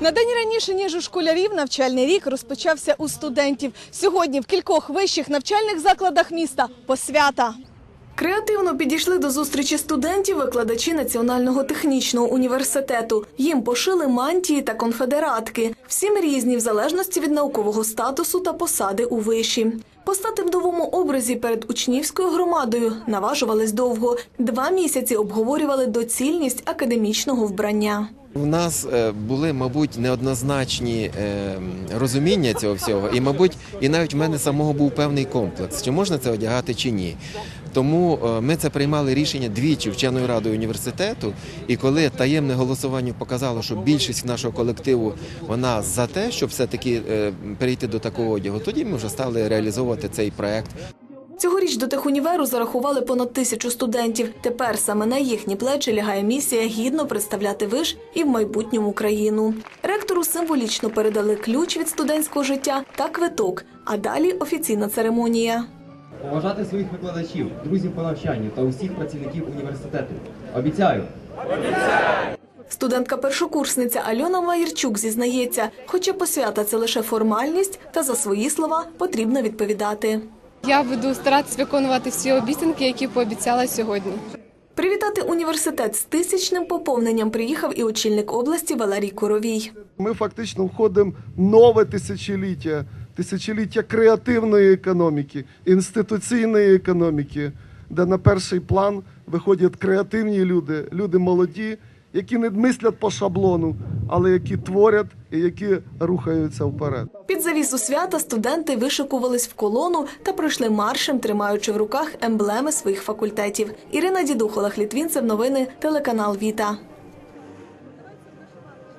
На день раніше ніж у школярів навчальний рік розпочався у студентів. Сьогодні в кількох вищих навчальних закладах міста посвята. Креативно підійшли до зустрічі студентів викладачі Національного технічного університету. Їм пошили мантії та конфедератки. Всім різні в залежності від наукового статусу та посади у виші. Постати в новому образі перед учнівською громадою наважувались довго. Два місяці обговорювали доцільність академічного вбрання. У нас е, були, мабуть, неоднозначні е, розуміння цього всього, і, мабуть, і навіть в мене самого був певний комплекс, чи можна це одягати, чи ні. Тому е, ми це приймали рішення двічі вченою радою університету. І коли таємне голосування показало, що більшість нашого колективу вона за те, щоб все-таки е, перейти до такого одягу, тоді ми вже стали реалізовувати цей проект. Цьогоріч до техуніверу зарахували понад тисячу студентів. Тепер саме на їхні плечі лягає місія гідно представляти виш і в майбутньому країну. Ректору символічно передали ключ від студентського життя та квиток. А далі офіційна церемонія. Поважати своїх викладачів, друзів по навчанню та усіх працівників університету. Обіцяю. Студентка-першокурсниця Альона Маєрчук зізнається, хоча посвята це лише формальність, та за свої слова потрібно відповідати. Я буду старатися виконувати всі обіцянки, які пообіцяла сьогодні. Привітати університет з тисячним поповненням приїхав і очільник області Валерій Куровій. Ми фактично входимо в нове тисячоліття, тисячоліття креативної економіки, інституційної економіки, де на перший план виходять креативні люди, люди молоді, які не мислять по шаблону, але які творять і які рухаються вперед. Під завісу свята студенти вишикувались в колону та пройшли маршем, тримаючи в руках емблеми своїх факультетів. Ірина Дідухола, Хлітвінцев, новини, телеканал Віта.